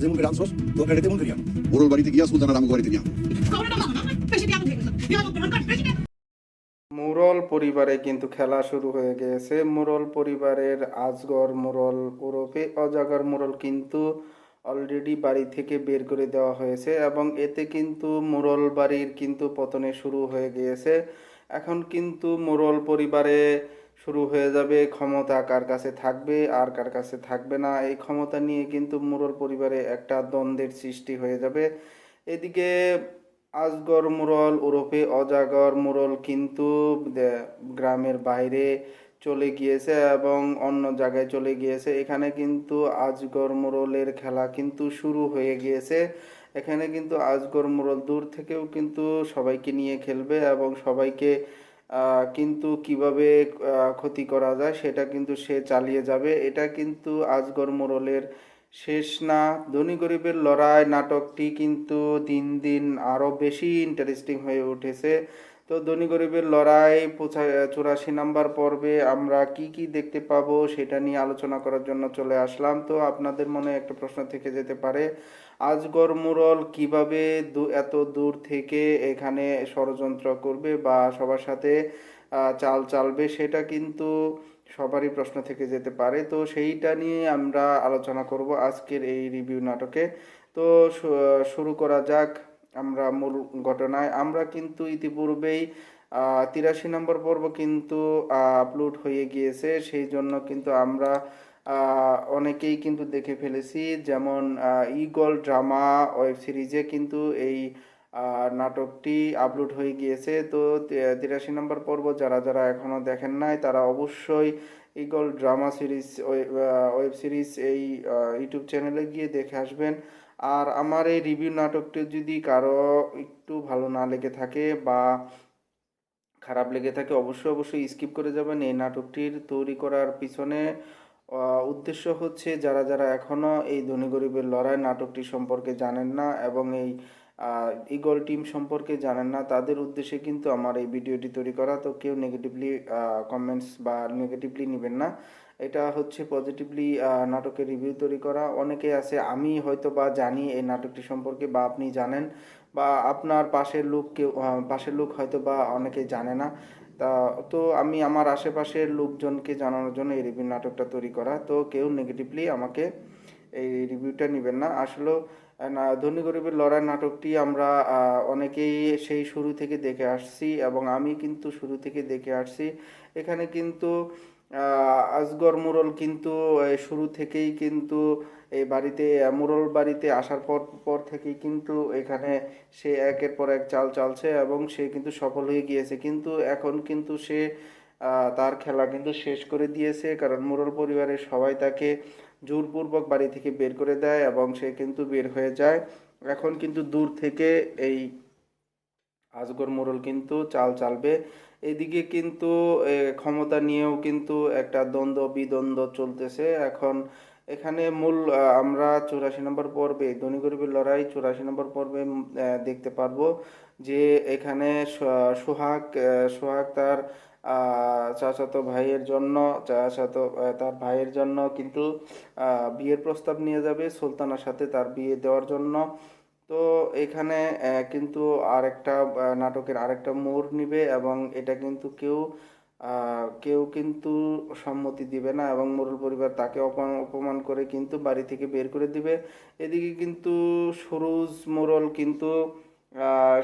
যেমন তো বাড়িতে গিয়া সুলতানা বাড়িতে মুরল পরিবারে কিন্তু খেলা শুরু হয়ে গিয়েছে মুরল পরিবারের আজগর মুরল ওরফে অজাগর মুরল কিন্তু অলরেডি বাড়ি থেকে বের করে দেওয়া হয়েছে এবং এতে কিন্তু মুরল বাড়ির কিন্তু পতনে শুরু হয়ে গিয়েছে। এখন কিন্তু মুরল পরিবারে শুরু হয়ে যাবে ক্ষমতা কার কাছে থাকবে, আর কার কাছে থাকবে না। এই ক্ষমতা নিয়ে কিন্তু মুরল পরিবারে একটা দ্বন্দ্বের সৃষ্টি হয়ে যাবে। এদিকে আজগর মুরল ওরফে অজাগর মুরল কিন্তু গ্রামের বাইরে চলে গিয়েছে এবং অন্য জায়গায় চলে গিয়েছে। এখানে কিন্তু আজগর মুরলের খেলা কিন্তু শুরু হয়ে গিয়েছে। এখানে কিন্তু আজগর মুরল দূর থেকেও কিন্তু সবাইকে নিয়ে খেলবে এবং সবাইকে কিন্তু কীভাবে ক্ষতি করা যায় সেটা কিন্তু সে চালিয়ে যাবে। এটা কিন্তু আজগর মোড়লের শেষ না। ধনী গরিবের লড়াই নাটকটি কিন্তু দিন দিন আরও বেশি ইন্টারেস্টিং হয়ে উঠেছে। তো ধনী গরিবের লড়াই চুরাশি নাম্বার পর্বে আমরা কি কি দেখতে পাবো সেটা নিয়ে আলোচনা করার জন্য চলে আসলাম। তো আপনাদের মনে একটা প্রশ্ন থেকে যেতে পারে আজগর মুরল কীভাবে এত দূর থেকে এখানে ষড়যন্ত্র করবে বা সবার সাথে চাল চালবে সেটা কিন্তু সবারই প্রশ্ন থেকে যেতে পারে। তো সেইটা নিয়ে আমরা আলোচনা করব আজকের এই রিভিউ নাটকে। তো শুরু করা যাক আমরা মূল ঘটনায়। আমরা কিন্তু ইতিপূর্বেই তিরাশি নম্বর পর্ব কিন্তু আপলোড হয়ে গিয়েছে। সেই জন্য কিন্তু আমরা অনেকেই কিন্তু দেখে ফেলেছি, যেমন ইগল ড্রামা ওয়েব সিরিজে কিন্তু এই নাটকটি আপলোড হয়ে গিয়েছে। তো তিরাশি নম্বর পর্ব যারা যারা এখনও দেখেন নাই, তারা অবশ্যই Eagle drama series web series এই ইউটিউব চ্যানেলে গিয়ে দেখে আসবেন। আর আমার এই রিভিউ নাটকটি যদি কারও একটু ভালো না লেগে থাকে বা খারাপ লেগে থাকে, অবশ্যই অবশ্যই স্কিপ করে যাবেন এই নাটকটির তৈরি করার পিছনে। উদ্দেশ্য হচ্ছে যারা যারা এখনও এই ধনী গরিবের লড়াই নাটকটি সম্পর্কে জানেন না এবং এই ইগল টিম সম্পর্কে জানেন না, তাদের উদ্দেশ্যে কিন্তু আমার এই ভিডিওটি তৈরি করা। তো কেউ নেগেটিভলি কমেন্টস বা নেগেটিভলি নেবেন না। এটা হচ্ছে পজিটিভলি নাটকের রিভিউ তৈরি করা। অনেকে আছে, আমি হয়তো বা জানি এই নাটকটি সম্পর্কে বা আপনি জানেন বা আপনার পাশের লোক কেউ পাশের লোক হয়তো বা অনেকে জানে না। তা তো আমি আমার আশেপাশের লোকজনকে জানানোর জন্য এই রিভিউ নাটকটা তৈরি করা। তো কেউ নেগেটিভলি আমাকে এই রিভিউটা নেবেন না। আসলে ধনী গরিবের লড়াই নাটকটি আমরা অনেকেই সেই শুরু থেকে দেখে আসছি এবং আমি কিন্তু শুরু থেকে দেখে আসছি। এখানে কিন্তু আহ, আজগর মুরল কিন্তু শুরু থেকেই কিন্তু এই বাড়িতে মুরল বাড়িতে আসার পর পর থেকেই কিন্তু এখানে সে একের পর এক চাল চালছে এবং সে কিন্তু সফল হয়ে গিয়েছে। কিন্তু এখন কিন্তু সে তার খেলা কিন্তু শেষ করে দিয়েছে কারণ মুরল পরিবারের সবাই তাকে জোরপূর্বক বাড়ি থেকে বের করে দেয় এবং সে কিন্তু বের হয়ে যায়। এখন কিন্তু দূর থেকে এই আজগর মোড়ল কিন্তু চাল চালবে। এদিকে কিন্তু ক্ষমতা নিয়েও কিন্তু একটা দ্বন্দ্ব বিদ্বন্দ্ব চলতেছে। এখন এখানে মূল আমরা চুরাশি নম্বর পর্বে, ধনী গরিবের লড়াই চুরাশি নম্বর পর্বে দেখতে পারব যে এখানে সোহাগ সোহাগ তার চাচাতো ভাইয়ের জন্য, চাচাতো তার ভাইয়ের জন্য কিন্তু বিয়ের প্রস্তাব নিয়ে যাবে সুলতানার সাথে তার বিয়ে দেওয়ার জন্য। তো এখানে কিন্তু আরেকটা নাটকের আরেকটা মোড় নিবে এবং এটা কিন্তু কেউ কেউ কিন্তু সম্মতি দিবে না এবং মোরল পরিবার তাকে অপমান করে কিন্তু বাড়ি থেকে বের করে দিবে। এদিকে কিন্তু সুরুজ মোরল কিন্তু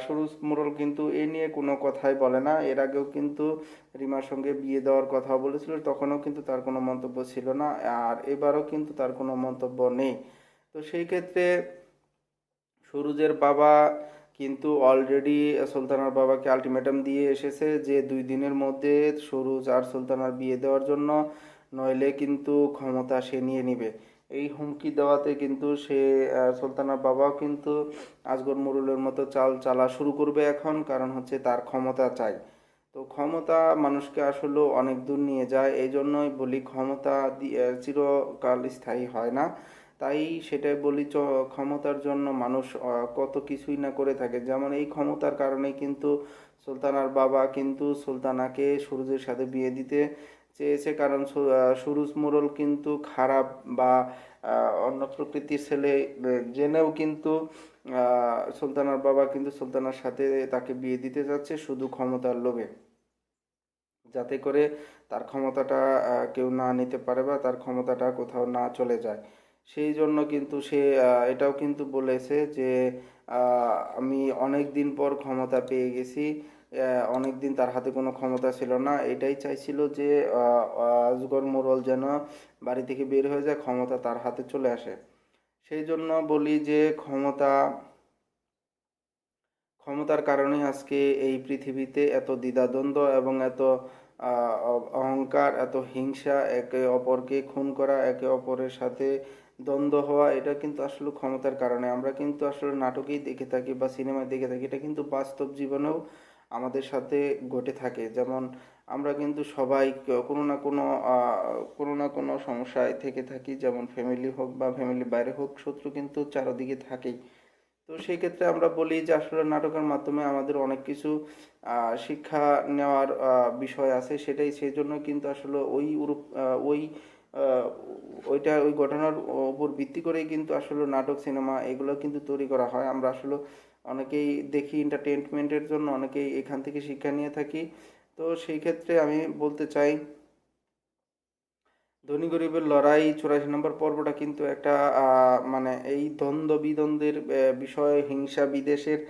সুরুজ মোরল কিন্তু এ নিয়ে কোনো কথাই বলে না। এর আগেও কিন্তু রিমার সঙ্গে বিয়ে দেওয়ার কথা বলেছিল, তখনও কিন্তু তার কোনো মন্তব্য ছিল না, আর এবারও কিন্তু তার কোনো মন্তব্য নেই। তো সেই ক্ষেত্রে সুরুজের বাবা কিন্তু অলরেডি সুলতানার বাবাকে আলটিমেটাম দিয়ে এসেছে যে দুই দিনের মধ্যে সরুজ আর সুলতানার বিয়ে দেওয়ার জন্য, নইলে কিন্তু ক্ষমতা সে নিয়ে নিবে। এই হুমকি দেওয়াতে কিন্তু সে সুলতানার বাবাও কিন্তু আজগর মুরুলের মতো চাল চালা শুরু করবে এখন, কারণ হচ্ছে তার ক্ষমতা চাই। তো ক্ষমতা মানুষকে আসলে অনেক দূর নিয়ে যায় এই জন্যই বলি ক্ষমতা চিরকাল স্থায়ী হয় না। তাই সেটাই বলি ক্ষমতার জন্য মানুষ কত কিছুই না করে থাকে। যেমন এই ক্ষমতার কারণে কিন্তু সুলতানার বাবা কিন্তু সুলতানাকে সুরুজের সাথে বিয়ে দিতে চেয়েছে। কারণ সুরুজ মোরল কিন্তু খারাপ বা অন্য প্রকৃতির ছেলে জেনেও কিন্তু সুলতানার বাবা কিন্তু সুলতানার সাথে তাকে বিয়ে দিতে যাচ্ছে শুধু ক্ষমতার লোভে। যাতে করে তার ক্ষমতাটা কেউ না নিতে পারে বা তার ক্ষমতাটা কোথাও না চলে যায়। সেই জন্য কিন্তু সে এটাও কিন্তু বলেছে যে আমি অনেক দিন পর ক্ষমতা পেয়ে গেছি অনেক দিন তার হাতে কোনো ক্ষমতা ছিল না। এটাই চাইছিল যে আজগর মোড়ল যেন বাড়ি থেকে বের হয়ে যায়, ক্ষমতা তার হাতে চলে আসে। সেই জন্য বলি যে, ক্ষমতা, ক্ষমতার কারণে আজকে এই পৃথিবীতে এত দ্বিধাদ্বন্দ্ব এবং এত অহংকার, এত হিংসা, একে অপরকে খুন করা, একে অপরের সাথে দ্বন্দ্ব হওয়া, এটা কিন্তু আসলে ক্ষমতার কারণে। আমরা কিন্তু আসলে নাটকেই দেখে থাকি বা সিনেমায় দেখে থাকি, এটা কিন্তু বাস্তব জীবনেও আমাদের সাথে ঘটে থাকে। যেমন আমরা কিন্তু সবাই কোনো না কোনো কোনো না কোনো সমস্যায় থেকে থাকি, যেমন ফ্যামিলি হোক বা ফ্যামিলির বাইরে হোক, শত্রু কিন্তু চারদিকে থাকেই। তো সেই ক্ষেত্রে আমরা বলি যে আসলে নাটকের মাধ্যমে আমাদের অনেক কিছু শিক্ষা নেওয়ার বিষয় আছে সেটাই সেই জন্য কিন্তু আসলে ওই ওই ওইটা ওই ঘটনার উপর ভিত্তি করেই কিন্তু আসলে নাটক, সিনেমা এগুলো কিন্তু তৈরি করা হয়। আমরা আসলে অনেকেই দেখি এন্টারটেনমেন্টের জন্য, অনেকেই এখান থেকে শিক্ষা নিয়ে থাকি। তো সেই ক্ষেত্রে আমি বলতে চাই, ধনী গরিবের লড়াই চুরাশি নম্বর পর্বটা কিন্তু একটা মানে এই দ্বন্দ্ব বিদ্বন্দ্বের বিষয়, হিংসা বিদেশের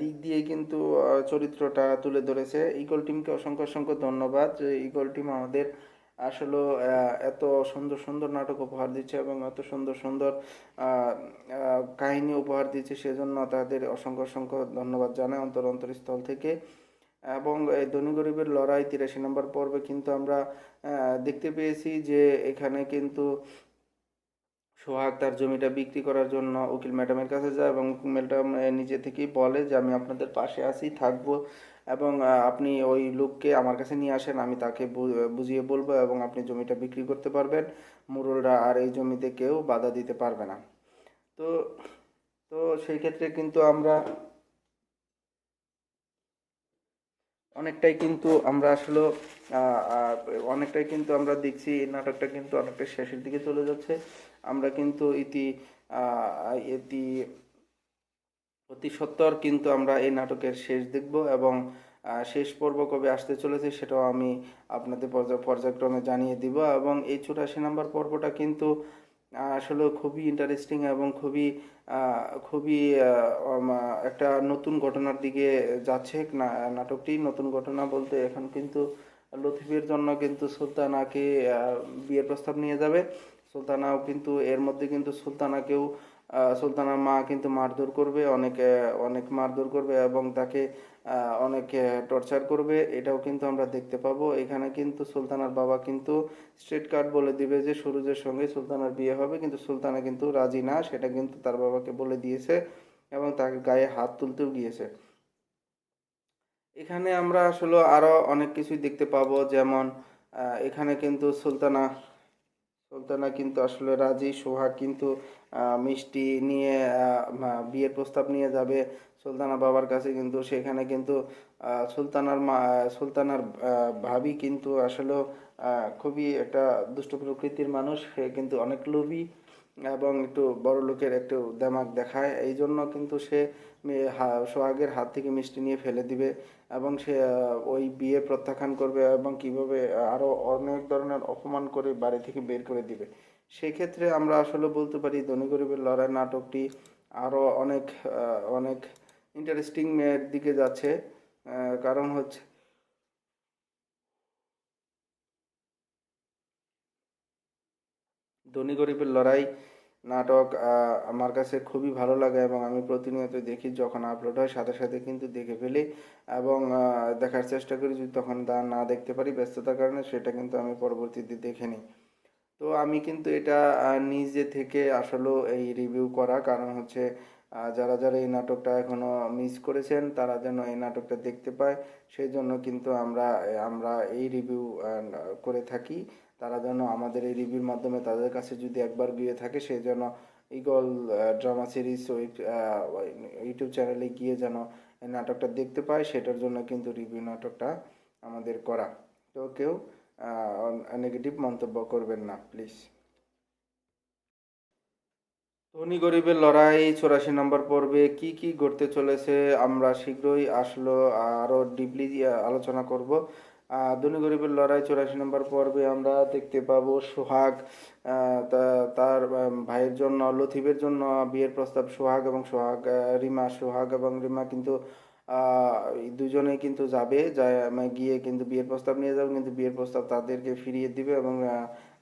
দিক দিয়ে কিন্তু চরিত্রটা তুলে ধরেছে। ইগল টিমকে অসংখ্য অসংখ্য ধন্যবাদ। যে ইগল টিম আমাদের আসলে এত সুন্দর সুন্দর নাটক উপহার দিচ্ছে এবং এত সুন্দর সুন্দর কাহিনী উপহার দিচ্ছে, সেজন্য তাদের অসংখ্য অসংখ্য ধন্যবাদ জানাই অন্তর, অন্তরস্থল থেকে। এবং এই ধনী গরিবের লড়াই তিরাশি নম্বর পর্বে কিন্তু আমরা দেখতে পেয়েছি যে এখানে কিন্তু সোহাগ তার জমিটা বিক্রি করার জন্য উকিল ম্যাডামের কাছে যায় এবং উকিল ম্যাডাম নিজে থেকেই বলে যে, আমি আপনাদের পাশে আছি, থাকব এবং আপনি ওই লোককে আমার কাছে নিয়ে আসেন, আমি তাকে বুঝিয়ে বলব এবং আপনি জমিটা বিক্রি করতে পারবেন। মুরলরা আর এই জমিতে কেউ বাধা দিতে পারবে না। তো তো সেই ক্ষেত্রে কিন্তু আমরা অনেকটাই কিন্তু আমরা আসলে অনেকটাই কিন্তু আমরা দেখছি, এই নাটকটা কিন্তু অনেকটা শেষের দিকে চলে যাচ্ছে। আমরা কিন্তু ইতি ইতি, অতি সত্বর কিন্তু আমরা এই নাটকের শেষ দেখব এবং শেষ পর্ব কবে আসতে চলেছে সেটাও আমি আপনাদের পর্যা- পর্যায়ক্রমে জানিয়ে দিব এবং এই চুরাশি নম্বর পর্বটা কিন্তু আসলে খুবই ইন্টারেস্টিং এবং খুবই খুবই একটা নতুন ঘটনার দিকে যাচ্ছে নাটকটি। নতুন ঘটনা বলতে এখন কিন্তু লতিফের জন্য কিন্তু সুলতানাকে বিয়ের প্রস্তাব নিয়ে যাবে। সুলতানাও কিন্তু, এর মধ্যে কিন্তু সুলতানাকেও সুলতানার মা কিন্তু মারধর করবে, অনেক অনেক মারধর করবে এবং তাকে অনেক টর্চার করবে। এটাও কিন্তু আমরা দেখতে পাবো। এখানে কিন্তু সুলতানার বাবা কিন্তু স্ট্রেট কার্ড বলে দিবে যে, সুরজের সঙ্গে সুলতানার বিয়ে হবে, কিন্তু সুলতানা কিন্তু রাজি না। সেটা কিন্তু তার বাবাকে বলে দিয়েছে এবং তার গায়ে হাত তুলতেও গিয়েছে। এখানে আমরা আসলে আরও অনেক কিছুই দেখতে পাবো। যেমন এখানে কিন্তু সুলতানা সুলতানা কিন্তু আসলে রাজি, সোহাগ কিন্তু মিষ্টি নিয়ে বিয়ের প্রস্তাব নিয়ে যাবে সুলতানা বাবার কাছে কিন্তু সেখানে কিন্তু সুলতানার মা, সুলতানার ভাবি কিন্তু আসলে খুবই একটা দুষ্ট প্রকৃতির মানুষ। সে কিন্তু অনেক লোভী এবং একটু বড় লোকের একটু দেমাগ দেখায়। এই জন্য কিন্তু সে সোহাগের হাত থেকে মিষ্টি নিয়ে ফেলে দিবে এবং সে ওই বিয়ে প্রত্যাখ্যান করবে এবং কীভাবে আরও অনেক ধরনের অপমান করে বাড়ি থেকে বের করে দিবে। সেক্ষেত্রে আমরা আসলে বলতে পারি ধনী গরিবের লড়াই নাটকটি আরও অনেক অনেক ইন্টারেস্টিং দিকে যাচ্ছে। কারণ হচ্ছে ধনী গরিবের লড়াই নাটক আমার কাছে খুবই ভালো লাগে এবং আমি প্রতিনিয়ত দেখি যখন আপলোড হয়, সাথে সাথে কিন্তু দেখে ফেলি এবং দেখার চেষ্টা করি যদি তখন তা না দেখতে পারি, ব্যস্ততার কারণে সেটা কিন্তু আমি পরবর্তীতে দেখে নিই। তো আমি কিন্তু এটা নিজে থেকে আসলে এই রিভিউ করা। কারণ হচ্ছে যারা যারা এই নাটকটা এখনও মিস করেছেন, তারা যেন এই নাটকটা দেখতে পায়। সেই জন্য কিন্তু আমরা আমরা এই রিভিউ করে থাকি। তারা যেন আমাদের এই রিভিউর মাধ্যমে তাদের কাছে যদি একবার গিয়ে থাকে সেই জন্য ইগল ড্রামা সিরিজ ওই ইউটিউব চ্যানেলে গিয়ে যেন নাটকটা দেখতে পায়, সেটার জন্য কিন্তু রিভিউ নাটকটা আমাদের করা। তো কেউ নেগেটিভ মন্তব্য করবেন না প্লিজ ধনী গরিবের লড়াই চুরাশি নম্বর পর্বে কি কি ঘটতে চলেছে আমরা শীঘ্রই আসলো আরও ডিপলি আলোচনা করব। ধনী গরিবের লড়াই চুরাশি নম্বর পর্বে আমরা দেখতে পাবো সোহাগ তার ভাইয়ের জন্য লথিবের জন্য বিয়ের প্রস্তাব সোহাগ এবং সোহাগ রিমা, সোহাগ এবং রিমা কিন্তু দুজনেই কিন্তু যাবে মানে গিয়ে কিন্তু বিয়ের প্রস্তাব নিয়ে যাবে, কিন্তু বিয়ের প্রস্তাব তাদেরকে ফিরিয়ে দিবে এবং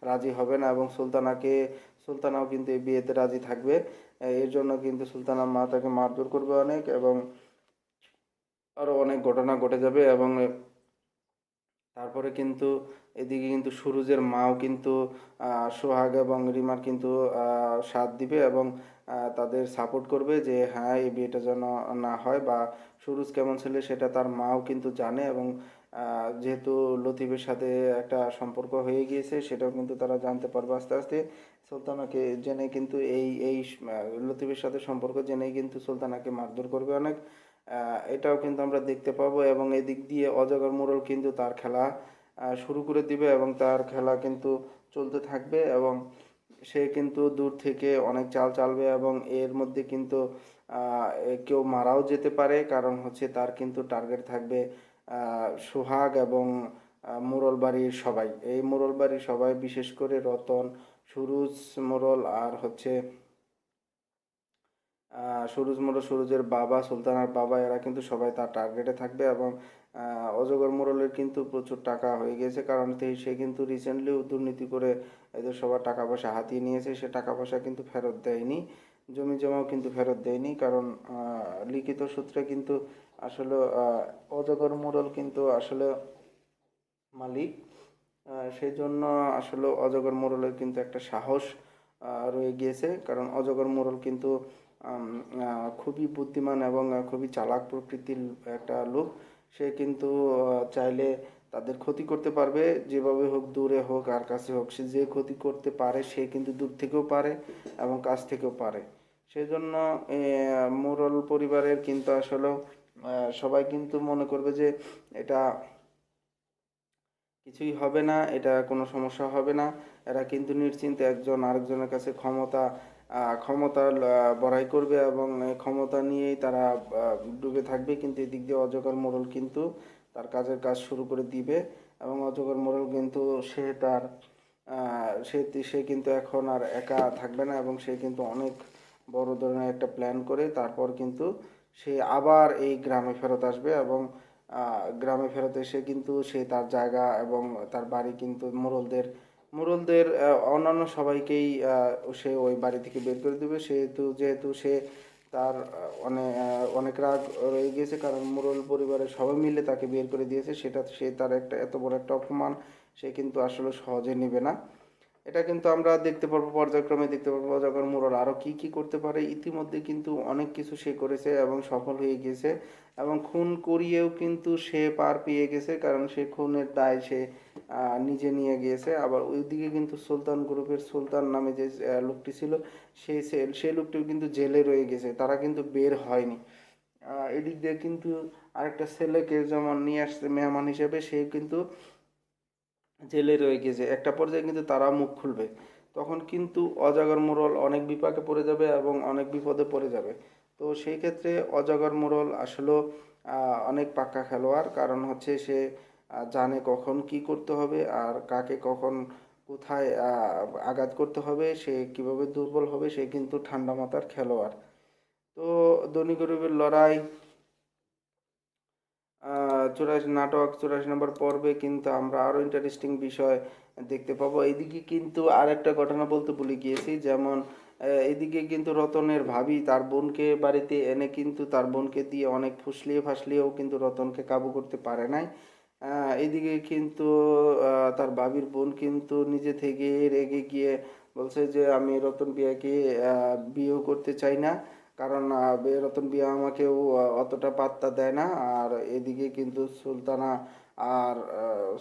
রাজি হবে না এবং সুলতানাকে, সুলতানাও কিন্তু এই বিয়েতে রাজি থাকবে। এর জন্য কিন্তু সুলতানা মা তাকে মারধর করবে অনেক এবং আরও অনেক ঘটনা ঘটে যাবে এবং তারপরে কিন্তু এদিকে কিন্তু সুরুজের মাও কিন্তু সোহাগ এবং রিমার কিন্তু সাথ দিবে এবং তাদের সাপোর্ট করবে যে হ্যাঁ এই বিয়েটা যেন না হয় বা সুরুজ কেমন ছেলে সেটা তার মাও কিন্তু জানে এবং যেহেতু লতিফের সাথে একটা সম্পর্ক হয়ে গিয়েছে সেটাও কিন্তু তারা জানতে পারবে আস্তে আস্তে। সুলতানাকে জেনে কিন্তু এই এই লতিফের সাথে সম্পর্ক জেনেই কিন্তু সুলতানাকে মারধর করবে অনেক। এটাও কিন্তু আমরা দেখতে পাবো এবং এদিক দিয়ে অজগর মোড়ল কিন্তু তার খেলা শুরু করে দিবে এবং তার খেলা কিন্তু চলতে থাকবে এবং সে কিন্তু দূর থেকে অনেক চাল চালবে এবং এর মধ্যে কিন্তু কেউ মারাও যেতে পারে কারণ হচ্ছে তার কিন্তু টার্গেট থাকবে সোহাগ এবং মোড়ল বাড়ির সবাই। এই মোড়ল বাড়ির সবাই বিশেষ করে রতন, সুরুজ মোড়ল আর হচ্ছে সুরুজ মোড়ল, সুরুজের বাবা, সুলতানার বাবা, এরা কিন্তু সবাই তার টার্গেটে থাকবে এবং অজগর মোড়লের কিন্তু প্রচুর টাকা হয়ে গেছে কারণ সে কিন্তু রিসেন্টলিও দুর্নীতি করে এদের সবার টাকা পয়সা হাতিয়ে নিয়েছে। সে টাকা পয়সা কিন্তু ফেরত দেয়নি। জমি জমাও কিন্তু ফেরত দেয়নি। কারণ লিখিত সূত্রে কিন্তু আসলে অজগর মোড়ল কিন্তু আসলে মালিক। সেই জন্য আসলে অজগর মোড়লের কিন্তু একটা সাহস রয়ে গিয়েছে। কারণ অজগর মোড়ল কিন্তু খুবই বুদ্ধিমান এবং খুবই চালাক প্রকৃতির একটা লোক। সে কিন্তু চাইলে তাদের ক্ষতি করতে পারবে, যেভাবে হোক দূরে হোক, আর কাছে হোক। সে যে ক্ষতি করতে পারে, সে কিন্তু দূর থেকেও পারে এবং কাছ থেকেও পারে। সেই জন্য মোড়ল পরিবারের কিন্তু আসলে সবাই কিন্তু মনে করবে যে এটা কিছুই হবে না, এটা কোনো সমস্যা হবে না। এরা কিন্তু নিশ্চিন্তে একজন আরেকজনের কাছে ক্ষমতা আহ, ক্ষমতা বড়াই করবে এবং ক্ষমতা নিয়েই তারা ডুবে থাকবে। কিন্তু এদিক দিয়ে অজগর মোড়ল কিন্তু তার কাজের কাজ শুরু করে দিবে এবং অজগর মোড়ল কিন্তু সে তার সে সে কিন্তু এখন আর একা থাকবে না এবং সে কিন্তু অনেক বড় ধরনের একটা প্ল্যান করে। তারপর কিন্তু সে আবার এই গ্রামে ফেরত আসবে এবং গ্রামে ফেরত এসে কিন্তু সে তার জায়গা এবং তার বাড়ি কিন্তু মোড়লদের মোড়লদের আহ, অন্যান্য সবাইকেই সে ওই বাড়ি থেকে বের করে দেবে। সেহেতু যেহেতু সে তার অনেক অনেক রাগ রয়ে গিয়েছে কারণ মুরল পরিবারের সবাই মিলে তাকে বের করে দিয়েছে। সেটা সে তার একটা এত বড় একটা অপমান সে কিন্তু আসলে সহজে নেবে না। এটা কিন্তু আমরা দেখতে পারব, পর্যায়ক্রমে দেখতে পারব যখন মোড়ল আরও কি কি করতে পারে। ইতিমধ্যে কিন্তু অনেক কিছু সে করেছে এবং সফল হয়ে গিয়েছে এবং খুন করিয়েও কিন্তু সে পার পেয়ে গেছে কারণ সে খুনের দায় সে নিজে নিয়ে গিয়েছে। আবার ওইদিকে কিন্তু সুলতান গ্রুপের সুলতান নামে যে লোকটি ছিল সেই সে- সেই লোকটিও কিন্তু জেলে রয়ে গেছে, তারা কিন্তু বের হয়নি। এদিক দিয়ে কিন্তু আরেকটা ছেলেকে যেমন নিয়ে আসছে মেহমান হিসেবে সে কিন্তু জেলে রয়ে গেছে। একটা পর্যায়ে কিন্তু তারা মুখ খুলবে। তখন কিন্তু অজাগর মোড়ল অনেক বিপাকে পড়ে যাবে এবং অনেক বিপদে পড়ে যাবে। তো সেই ক্ষেত্রে অজাগর মোড়ল আসলেও অনেক পাক্কা খেলোয়াড়। কারণ হচ্ছে সে জানে কখন কি করতে হবে আর কাকে কখন কোথায় আঘাত করতে হবে, সে কীভাবে দুর্বল হবে, সে কিন্তু ঠান্ডা মাথার খেলোয়াড়। তো ধনী গরিবের লড়াই চুরাশি নাটক, চুরাশি নম্বর পর্বে কিন্তু আমরা আরও ইন্টারেস্টিং বিষয় দেখতে পাবো। এদিকে কিন্তু আরেকটা ঘটনা বলতে ভুলে গিয়েছি, যেমন এদিকে কিন্তু রতনের ভাবি তার বোনকে বাড়িতে এনে কিন্তু তার বোনকে দিয়ে অনেক ফুসলিয়ে ফাসলিয়েও কিন্তু রতনকে কাবু করতে পারে নাই। এদিকে কিন্তু তার ভাবির বোন কিন্তু নিজে থেকে রেগে গিয়ে বলছে যে, আমি রতন বিয়াকে বিয়েও করতে চাই না। কারণ রতন বিয়া আমাকেও অতটা পাত্তা দেয় না। আর এদিকে কিন্তু সুলতানা আর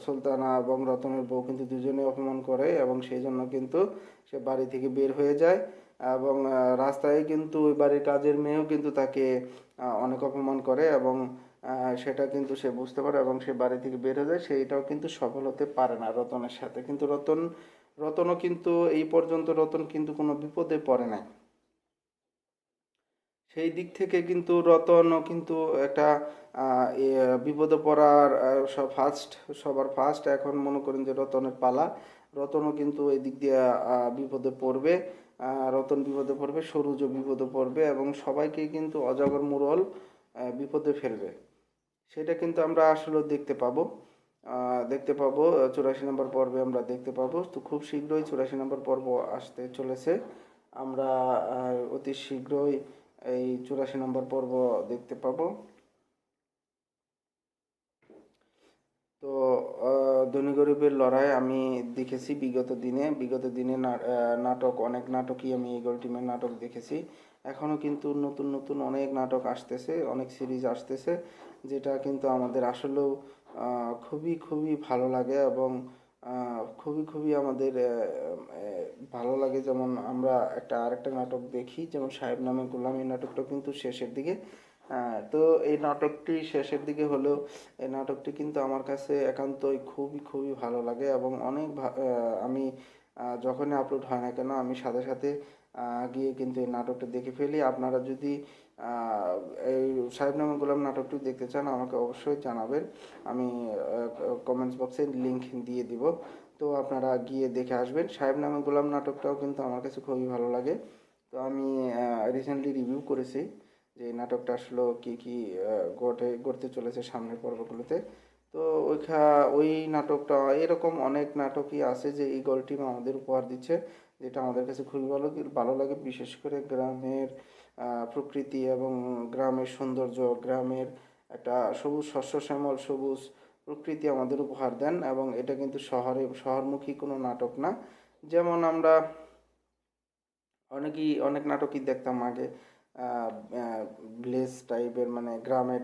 সুলতানা এবং রতনের বউ কিন্তু দুজনে অপমান করে এবং সেই জন্য কিন্তু সে বাড়ি থেকে বের হয়ে যায়। এবং রাস্তায় কিন্তু ওই বাড়ির কাজের মেয়েও কিন্তু তাকে অনেক অপমান করে এবং সেটা কিন্তু সে বুঝতে পারে এবং সে বাড়ি থেকে বের হয়ে যায়। সেইটাও কিন্তু সফল হতে পারে না রতনের সাথে। কিন্তু রতন, রতনও কিন্তু এই পর্যন্ত রতন কিন্তু কোনো বিপদে পড়ে নাই। সেই দিক থেকে কিন্তু রতনও কিন্তু একটা বিপদে পড়ার সব ফার্স্ট সবার ফার্স্ট এখন মনে করেন যে রতনের পালা। রতনও কিন্তু এই দিক দিয়ে বিপদে পড়বে। রতন বিপদে পড়বে, সরুজও বিপদে পড়বে এবং সবাইকে কিন্তু অজগর মুরল বিপদে ফেলবে। সেটা কিন্তু আমরা আসলে দেখতে পাবো। দেখতে পাবো চুরাশি নম্বর পর্বে আমরা দেখতে পাবো। তো খুব শীঘ্রই চুরাশি নম্বর পর্ব আসতে চলেছে। আমরা অতি শীঘ্রই এই চুরাশি নম্বর পর্ব দেখতে পাবো। তো ধনী গরিবের লড়াই আমি দেখেছি বিগত দিনে। বিগত দিনে নাটক, অনেক নাটকই আমি ইগল টিমের নাটক দেখেছি। এখনও কিন্তু নতুন নতুন অনেক নাটক আসতেছে, অনেক সিরিজ আসতেছে, যেটা কিন্তু আমাদের আসলেও খুবই খুবই ভালো লাগে এবং খুবই খুবই আমাদের ভালো লাগে যেমন আমরা একটা আরেকটা নাটক দেখি, যেমন সাহেব নামে গোলাম এই নাটকটা কিন্তু শেষের দিকে। তো এই নাটকটি শেষের দিকে হলেও, এই নাটকটি কিন্তু আমার কাছে একান্তই খুবই খুবই ভালো লাগে এবং অনেক আমি যখনই আপলোড হয় না কেন, আমি সাথে সাথে গিয়ে কিন্তু এই নাটকটা দেখে ফেলি। আপনারা যদি এই সাহেব নামে গোলাম নাটকটি দেখতে চান, আমাকে অবশ্যই জানাবেন। আমি কমেন্টস বক্সে লিংক দিয়ে দিব। তো আপনারা গিয়ে দেখে আসবেন। সাহেব নামে গোলাম নাটকটাও কিন্তু আমার কাছে খুবই ভালো লাগে। তো আমি রিসেন্টলি রিভিউ করেছি যে নাটকটা আসলে কি কি ঘটে, ঘটতে চলেছে সামনের পর্বগুলোতে। তো ওইখা, ওই নাটকটা, এরকম অনেক নাটকই আছে যে এই টিম আমাদের উপহার দিচ্ছে, যেটা আমাদের কাছে খুবই ভালো ভালো লাগে। বিশেষ করে গ্রামের প্রকৃতি এবং গ্রামের সৌন্দর্য, গ্রামের একটা সবুজ শস্য শ্যামল সবুজ প্রকৃতি আমাদের উপহার দেন এবং এটা কিন্তু শহরে, শহরমুখী কোনো নাটক না। যেমন আমরা অনেকই, অনেক নাটকই দেখতাম আগে ভিলেজ টাইপের মানে গ্রামের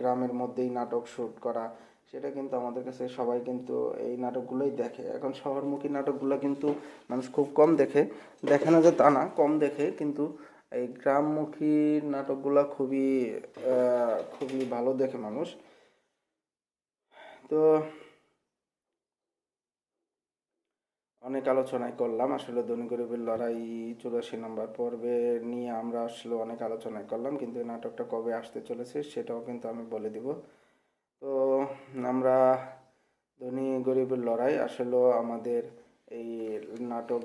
গ্রামের মধ্যেই নাটক শ্যুট করা, সেটা কিন্তু আমাদের কাছে সবাই কিন্তু এই নাটকগুলোই দেখে। এখন শহরমুখী নাটকগুলো কিন্তু মানুষ খুব কম দেখে। দেখে না যে তা না, কম দেখে কিন্তু এই গ্রামমুখী নাটকগুলো খুবই খুবই ভালো দেখে মানুষ। তো অনেক আলোচনাই করলাম। আসলে ধনী গরিবের লড়াই চুরাশি নম্বর পর্বে নিয়ে আমরা আসলে অনেক আলোচনাই করলাম, কিন্তু এই নাটকটা কবে আসতে চলেছে সেটাও কিন্তু আমি বলে দিব। তো আমরা ধনী গরিবের লড়াই আসলে আমাদের এই নাটক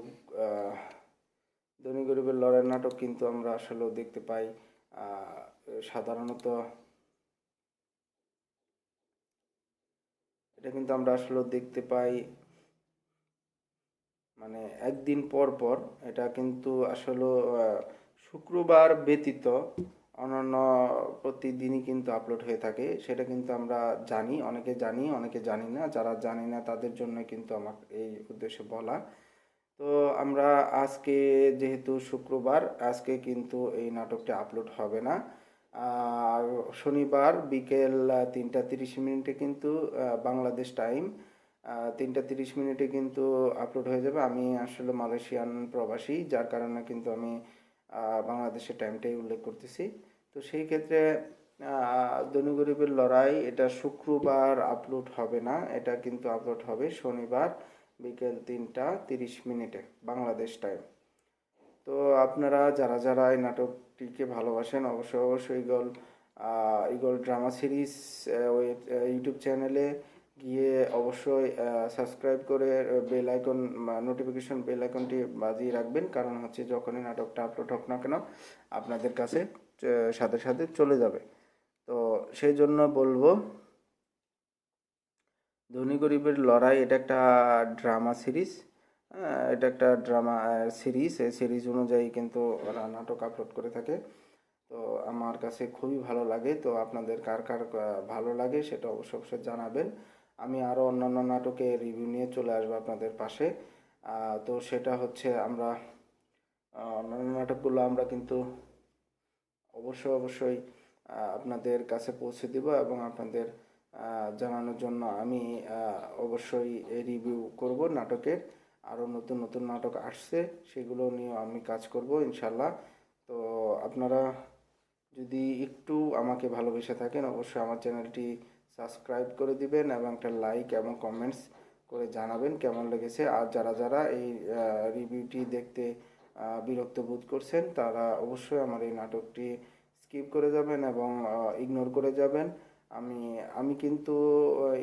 ধনী গরিবের লড়াই নাটক কিন্তু আমরা আসলেও দেখতে পাই সাধারণত এটা কিন্তু আমরা আসলে দেখতে পাই মানে একদিন পর পর এটা কিন্তু আসলে শুক্রবার ব্যতীত অন্যান্য প্রতিদিনই কিন্তু আপলোড হয়ে থাকে, সেটা কিন্তু আমরা জানি, অনেকে জানি অনেকে জানি না, যারা জানি না তাদের জন্য কিন্তু আমার এই উদ্দেশ্যে বলা। তো আমরা আজকে যেহেতু শুক্রবার, আজকে কিন্তু এই নাটকটি আপলোড হবে না। শনিবার বিকেল তিনটা তিরিশ মিনিটে কিন্তু বাংলাদেশ টাইম তিনটা তিরিশ মিনিটে কিন্তু আপলোড হয়ে যাবে। আমি আসলে মালয়েশিয়ান প্রবাসী, যার কারণে কিন্তু আমি বাংলাদেশের টাইমটাই উল্লেখ করতেছি। তো সেই ক্ষেত্রে ধনী গরিবের লড়াই, এটা শুক্রবার আপলোড হবে না, এটা কিন্তু আপলোড হবে শনিবার। বিকেল তিনটা তিরিশ মিনিটে, বাংলাদেশ টাইম তো আপনারা যারা যারা এই নাটকটিকে ভালোবাসেন অবশ্যই অবশ্যই Eagle Eagle drama series YouTube চ্যানেলে গিয়ে অবশ্যই সাবস্ক্রাইব করে বেল আইকন নোটিফিকেশন বেল আইকনটি বাজিয়ে রাখবেন। কারণ হচ্ছে যখনই নাটকটা আপলোড হোক না কেন, আপনাদের কাছে সাথে সাথে চলে যাবে। তো সেই জন্য বলব ধনী গরিবের লড়াই, এটা একটা ড্রামা সিরিজ এটা একটা ড্রামা সিরিজ এই সিরিজ অনুযায়ী কিন্তু ওরা নাটক আপলোড করে থাকে। তো আমার কাছে খুবই ভালো লাগে, তো আপনাদের কার কার ভালো লাগে সেটা অবশ্যই অবশ্যই জানাবেন। আমি আরও অন্যান্য নাটকে রিভিউ নিয়ে চলে আসব আপনাদের পাশে। তো সেটা হচ্ছে আমরা অন্যান্য নাটকগুলো আমরা কিন্তু অবশ্যই অবশ্যই আপনাদের কাছে পৌঁছে দেব এবং আপনাদের জানানোর জন্য আমি অবশ্যই রিভিউ করব নাটকের। আরও নতুন নতুন নাটক আসছে, সেগুলো নিয়ে আমি কাজ করব ইনশাল্লাহ তো আপনারা যদি একটু আমাকে ভালোবেসে থাকেন, অবশ্যই আমার চ্যানেলটি সাবস্ক্রাইব করে দিবেন এবং একটা লাইক এবং কমেন্টস করে জানাবেন কেমন লেগেছে। আর যারা যারা এই রিভিউটি দেখতে বিরক্ত বোধ করছেন, তারা অবশ্যই আমার এই নাটকটি স্কিপ করে যাবেন এবং ইগনোর করে যাবেন। আমি আমি কিন্তু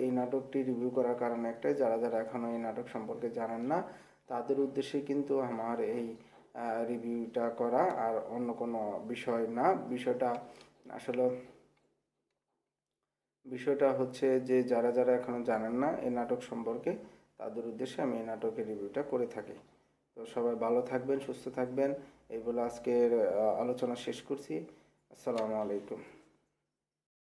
এই নাটকটি রিভিউ করার কারণ একটাই, যারা যারা এখনও এই নাটক সম্পর্কে জানেন না, তাদের উদ্দেশ্যে কিন্তু আমার এই রিভিউটা করা, আর অন্য কোনো বিষয় না। বিষয়টা আসলে, বিষয়টা হচ্ছে যে, যারা যারা এখনও জানেন না এই নাটক সম্পর্কে, তাদের উদ্দেশ্যে আমি এই নাটকের রিভিউটা করে থাকি। তো সবাই ভালো থাকবেন, সুস্থ থাকবেন, এই বলে আজকের আলোচনা শেষ করছি। আসসালামু আলাইকুম।